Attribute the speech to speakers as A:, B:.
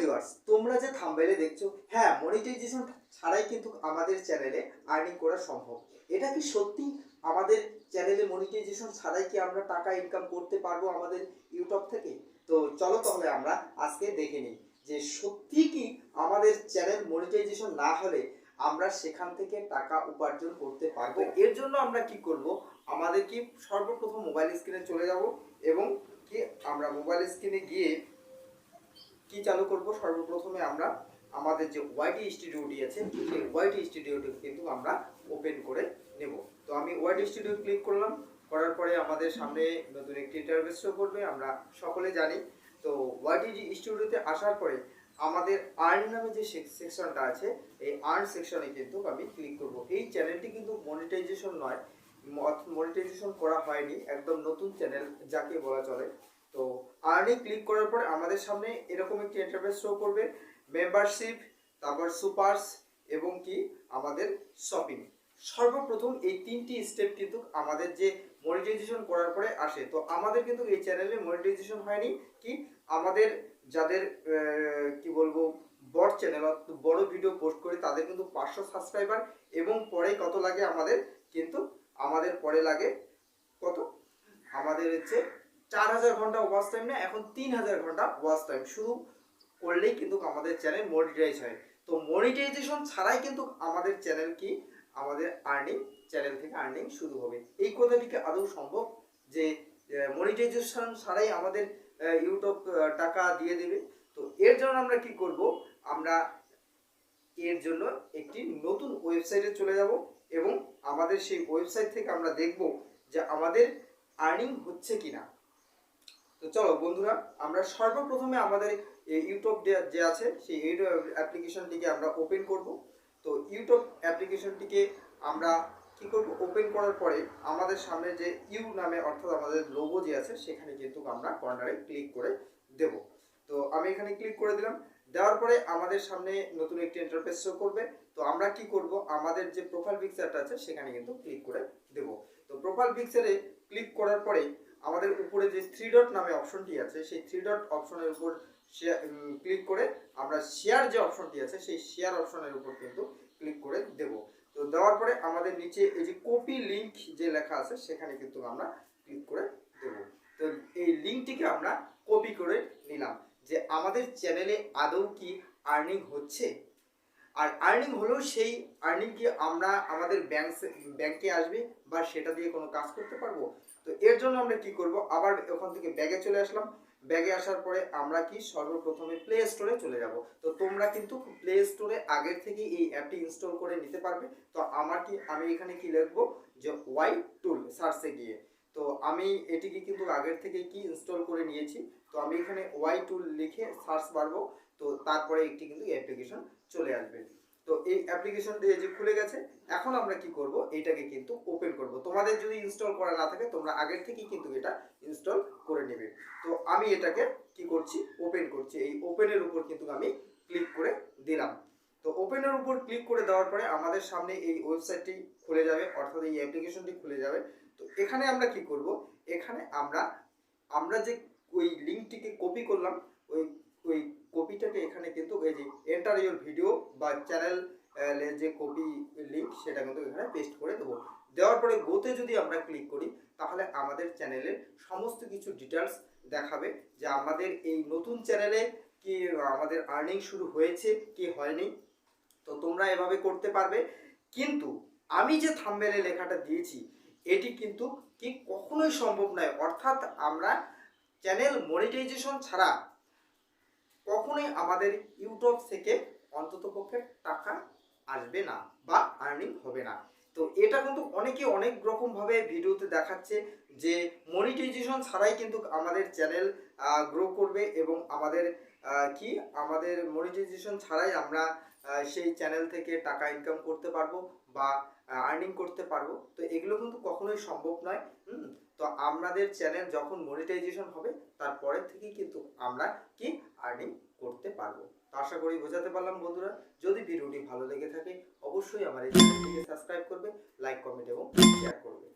A: Viewers তোমরা যে থাম্বেলে দেখছ হ্যাঁ মনিটাইজেশন ছাড়াই কিন্তু আমাদের চ্যানেলে আর্নিং করা সম্ভব। এটা কি সত্যি? আমাদের চ্যানেলে মনিটাইজেশন ছাড়াই কি আমরা টাকা ইনকাম করতে পারব আমাদের ইউটিউব থেকে? তো চলো তাহলে আমরা আজকে দেখে নিই যে সত্যি কি আমাদের চ্যানেল মনিটাইজেশন না হলে আমরা সেখান থেকে টাকা উপার্জন করতে পারব? এর জন্য আমরা কি করব? আমাদের কি সর্বপ্রথম মোবাইল স্ক্রিনে চলে যাব এবং কি আমরা মোবাইল স্ক্রিনে গিয়ে কি চালু করব? সর্বপ্রথমে আমরা আমাদের যে ওয়াইটি স্টুডিওটি আছে, সেই ওয়াইটি স্টুডিওটি কিন্তু আমরা ওপেন করে নেব। তো আমি ওয়াইটি স্টুডিও ক্লিক করলাম, করার পরে আমাদের সামনে নতুন একটি ইন্টারভেস শো করবে, আমরা সকলে জানি। তো ওয়াইটি স্টুডিওতে আসার পরে আমাদের আর্ন নামে যে সেকশনটা আছে, এই আর্ন সেকশনে কিন্তু আমি ক্লিক করব। এই চ্যানেলটি কিন্তু মনিটাইজেশন নয় মনিটাইজেশন করা হয়নি, একদম নতুন চ্যানেল যাকে বলা চলে। তো আর্নে ক্লিক করার পরে আমাদের সামনে এরকম একটি ইন্টারফেস শো করবে মেম্বারশিপ তারপর সুপারস এবং কি আমাদের শপিং সর্বপ্রথম এই তিনটি স্টেপ কিন্তু আমাদের যে মনিটাইজেশন করার পরে আসে। তো আমাদের কিন্তু এই চ্যানেলে মনিটাইজেশন হয়নি, কি আমাদের যাদের কি বলব, বড় চ্যানেল বড় ভিডিও পোস্ট করি, তাদের কিন্তু পাঁচশো সাবস্ক্রাইবার এবং পরে কত লাগে আমাদের, কিন্তু আমাদের পরে লাগে কত? আমাদের হচ্ছে চার হাজার ঘণ্টা ওয়াচ টাইম না, এখন তিন হাজার ঘণ্টা ওয়াচ টাইম শুরু করলেই কিন্তু আমাদের চ্যানেল মনিটাইজ হয়। তো মনিটাইজেশন ছাড়াই কিন্তু আমাদের চ্যানেল কি? আমাদের আর্নিং চ্যানেল থেকে আর্নিং শুরু হবে। এই কথাটিকে আদৌ সম্ভব? যে মনিটাইজেশন ছাড়াই আমাদের ইউটিউব টাকা দিয়ে দেবে। তো এর জন্য আমরা কি করব? আমরা এর জন্য একটি নতুন ওয়েবসাইটে চলে যাব এবং আমাদের সেই ওয়েবসাইট থেকে আমরা দেখব যে আমাদের আর্নিং হচ্ছে কিনা। তো চলো বন্ধুরা, আমরা সর্বপ্রথমে আমাদের ইউটিউব যে- আছে, সেই ইউটিউব অ্যাপ্লিকেশনটিকে আমরা ওপেন করব। তো ইউটিউব অ্যাপ্লিকেশনটিকে আমরা কি করব? ওপেন করার পরে আমাদের সামনে যে ইউ নামে অর্থাৎ আমাদের লোগো যে আছে, সেখানে কিন্তু আমরা কর্নারে ক্লিক করে দেব। তো আমি এখানে ক্লিক করে দিলাম। দেওয়ার পরে আমাদের সামনে নতুন একটি ইন্টারফেস শো করবে। তো আমরা কি করব? আমাদের যে প্রোফাইল পিকচারটা আছে, সেখানে কিন্তু ক্লিক করে দেব। তো প্রোফাইল পিকচারে ক্লিক করার পরে আমাদের উপরে যে থ্রি ডট নামে অপশনটি আছে, সেই থ্রি ডট অপশনের উপর ক্লিক করে আমরা শেয়ার যে অপশনটি আছে, সেই শেয়ার অপশনের উপর কিন্তু ক্লিক করে দেব। তো দেওয়ার পরে আমাদের নিচে এই যে কপি লিঙ্ক যে লেখা আছে, সেখানে কিন্তু আমরা ক্লিক করে দেব। তো এই লিঙ্কটিকে আমরা কপি করে নিলাম যে আমাদের চ্যানেলে আদৌ কি আর্নিং হচ্ছে? আর আর্নিং হলেও সেই আর্নিং কি আমরা আমাদের ব্যাংক ব্যাংকে আসবে বা সেটা দিয়ে কোনো কাজ করতে পারব? তো এর জন্য আমরা কি করব? আবার ওখান থেকে ব্যাগে চলে আসলাম। ব্যাগে আসার পরে আমরা কি সর্বপ্রথমে প্লে স্টোরে চলে যাব। তো তোমরা কিন্তু প্লে স্টোরে আগের থেকে এই অ্যাপটি ইনস্টল করে নিতে পারবে। তো আমার কি, আমি এখানে কি লিখব? যে ওয়াই টুল সার্চে গিয়ে। তো আমি এটিকে কিন্তু আগের থেকে কি ইনস্টল করে নিয়েছি? তো আমি এখানে ওয়াই টুল লিখে সার্চ মারবো। তো তারপরে একটি কিন্তু অ্যাপ্লিকেশন চলে আসবে। তো এই অ্যাপ্লিকেশন দিয়ে যে খুলে গেছে, এখন আমরা কি করব? এটাকে কিন্তু ওপেন করব। তোমাদের যদি ইনস্টল করা না থাকে, তোমরা আগের থেকেই কিন্তু এটা ইনস্টল করে নেবে। তো আমি এটাকে কি করছি? ওপেন করছি। এই ওপেনের উপর কিন্তু আমি ক্লিক করে দিলাম। তো ওপেনের উপর ক্লিক করে দেওয়ার পরে আমাদের সামনে এই ওয়েবসাইটটি খুলে যাবে, অর্থাৎ এই অ্যাপ্লিকেশনটি খুলে যাবে। তো এখানে আমরা কি করব? এখানে আমরা আমরা যে ওই লিঙ্কটিকে কপি করলাম, ওই ওই কপিটাকে এখানে কিন্তু এই যে এন্টার ইউর ভিডিও বা চ্যানেল যে কপি লিঙ্ক সেটা কিন্তু এখানে পেস্ট করে দেবো। দেওয়ার পরে গোতে যদি আমরা ক্লিক করি, তাহলে আমাদের চ্যানেলের সমস্ত কিছু ডিটেলস দেখাবে যে আমাদের এই নতুন চ্যানেলে কি, আমাদের আর্নিং শুরু হয়েছে, কি হয়নি। তো তোমরা এভাবে করতে পারবে। কিন্তু আমি যে থাম্বেলে লেখাটা দিয়েছি, এটি কিন্তু কি কখনোই সম্ভব নয়। অর্থাৎ আমরা চ্যানেল মনিটাইজেশন ছাড়া কখনোই আমাদের ইউটিউব থেকে অন্ততপক্ষে টাকা আসবে না বা আর্নিং হবে না। তো এটা কিন্তু অনেকে অনেক রকমভাবে ভিডিওতে দেখাচ্ছে যে মনিটাইজেশন ছাড়াই কিন্তু আমাদের চ্যানেল গ্রো করবে এবং আমাদের কি? আমাদের মনিটাইজেশন ছাড়াই আমরা সেই চ্যানেল থেকে টাকা ইনকাম করতে পারব। বা আর্নিং করতে পারব। তো এগুলো কিন্তু কখনোই সম্ভব নয়। হুম? তো আমাদের চ্যানেল যখন মনিটাইজেশন হবে তারপরের থেকেই কিন্তু আমরা কি আর্নিং করতে পারব। তো আশা করি বোঝাতে পারলাম বন্ধুরা। যদি ভিডিওটি ভালো লেগে থাকে, অবশ্যই আমার এই চ্যানেলটিকে সাবস্ক্রাইব করবে লাইক কমেন্ট এবং শেয়ার করবে।